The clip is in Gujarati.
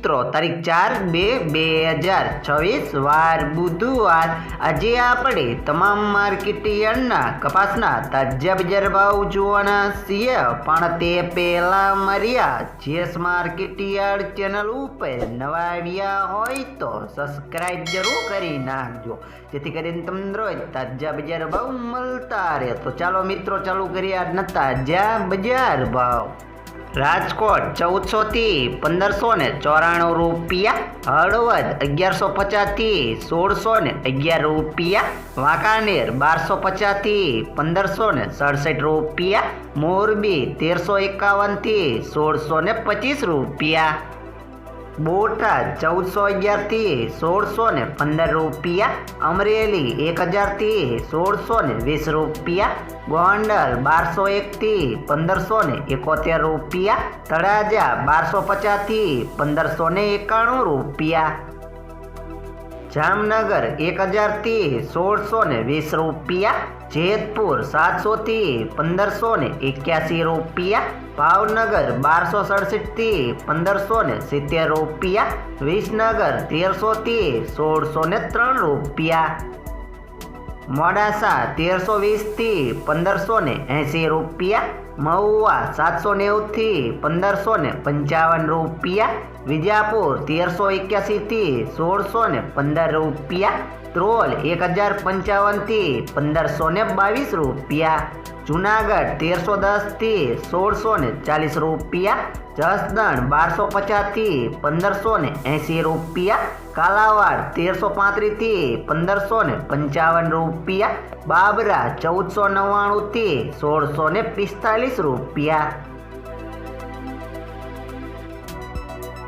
મિત્રો. તારીખ ચાર બે બે હજાર છવ્વીસ, વાર બુધવાર. આજે આપણે તમામ માર્કેટ યાર્ડના કપાસના તાજા બજાર ભાવ જોવાના છીએ. પણ તે પહેલા મર્યા, જેસ માર્કેટ ચેનલ ઉપર નવા આવ્યા હોય તો સબસ્ક્રાઇબ જરૂર કરી નાખજો. જેથી કરીને તમને રોજ તાજા બજાર ભાવ મળતા રહે. તો ચાલો મિત્રો, ચાલુ કરીએ આજના તાજા બજાર ભાવ. રાજકોટ ચૌદસો થી પંદરસો ને ચોરાણું રૂપિયા, હળવદ અગિયારસો પચાસથી સોળસો ને અગિયાર રૂપિયા, વાંકાનેર બારસો પચાસથી પંદરસો ને સડસઠ રૂપિયા, મોરબી તેરસો એકાવનથી સોળસો ને પચીસ રૂપિયા. બોટાદ ચૌદસો અગિયારથી સોળસો ને પંદર રૂપિયા, અમરેલી એક હજારથી સોળસો ને વીસ રૂપિયા, ગોંડલ બારસો એકથી પંદરસો ને એકોતેર રૂપિયા, તળાજા બારસો પચાસથી પંદરસો ને એકાણું રૂપિયા. જામનગર એક હજારથી સોળસો ને વીસ રૂપિયા જેતપુર સાતસોથી પંદરસો ને એક્યાસી રૂપિયા, ભાવનગર બારસો સડસઠથી પંદરસો ને સિત્તેર રૂપિયા, વિસનગર તેરસોથી સોળસો ને ત્રણ રૂપિયા. મોડાસા તેરસો વીસથી પંદરસો ને એંસી રૂપિયા. મહુવા સાતસો નેવુંથી પંદરસો ને પંચાવન રૂપિયા, વિજાપુર તેરસો એક્યાસીથી સોળસો ને પંદર રૂપિયા, ત્રોલ એક હજાર પંચાવનથી પંદરસો ને બાવીસ રૂપિયા, જુનાગઢ તેરસો દસથી સોળસો ને ચાલીસ રૂપિયા, જસદણ બારસો પચાસથી પંદરસો ને એંસી રૂપિયા, કાલાવાડ તેરસો પાંત્રીસથી પંદરસો ને પંચાવન રૂપિયા, બાબરા ચૌદસો નવ્વાણુંથી સોળસો ને પિસ્તાલીસ રૂપિયા